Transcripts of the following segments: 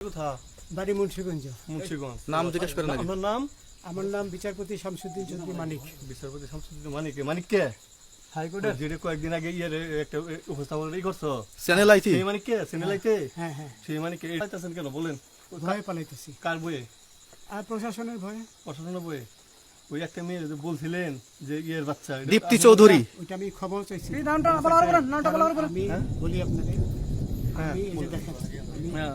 কোথা? বাড়ি মুন্সিগঞ্জ। মুন্সিগঞ্জ। নাম জিজ্ঞেস করেন আগে। নাম আমার নাম বিচারপতি শামসুদ্দিন চৌধুরী মানিক। বিচারপতি শামসুদ্দিন মানিক। মানিক কে? হাইকোর্টের যেটা কয়েকদিন আগে ইয়ে একটা উপস্থাপন ই করছ? চ্যানেল আইতি। সেই মানিক কে? সিনেলাইতে হ্যাঁ হ্যাঁ সেই মানিক কে? আইতাছেন কেন? বলেন। ভয়ে পালাইতেছি। কার বইয়ে আর প্রশাসনের ভয়ে। প্রশাসনের বইয়ে ওই একটা মেয়ে যে বলছিলেন যে ইয়ের বাচ্চা দীপ্তি চৌধুরী। ওইটা আমি খবর চাইছি। নামটা বলা বলেন নামটা বলা বলেন আমি বলি আপনাকে হ্যাঁ, দেখেন হ্যাঁ।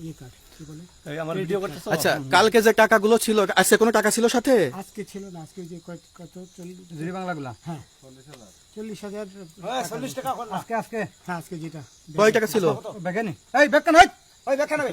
ই কার্ড কি বলে? এই আমার ভিডিও করতেছ? আচ্ছা কালকে যে টাকাগুলো ছিল আজকে কোনো টাকা ছিল সাথে? আজকে ছিল না আজকে যে কত চল্লিশ বাংলাগুলা? হ্যাঁ। চল্লিশ হাজার। চল্লিশ টাকা আজকে আজকে হ্যাঁ আজকে যেটা। কয় টাকা ছিল? বেগানি এই বেকান ওই বেকান হই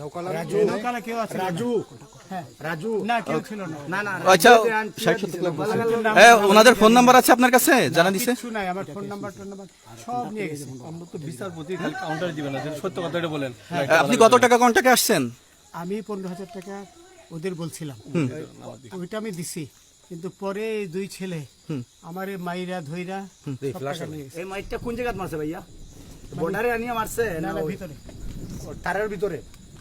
নৌকালা কেউ আছে রাজু? হ্যাঁ। রাজু? না কেউ ছিল না। না না আচ্ছা ষাট সত্তর লাখ বলছে। হ্যাঁ ওনাদের ফোন নাম্বার আছে আপনার কাছে? জানা দিছে। কিছু নাই আমার ফোন নাম্বার টোন নাম্বার সব নিয়ে গেছে। আমরা তো বিচারপতি খালি কাউন্টার দিবেন না যদি সত্য কথাটা বলেন। আপনি কত টাকা কন্টাকে আসছেন? আমি পনেরো হাজার টাকা ওদের বলছিলাম। ওইটা আমি দিছি। কিন্তু পরে দুই ছেলে আমার মাইরা ধইরা। এই মাইকটা কোন জায়গায় মারছে ভাইয়া? বর্ডারে আনিয়ে মারছে না ভিতরে। তারের ভিতরে?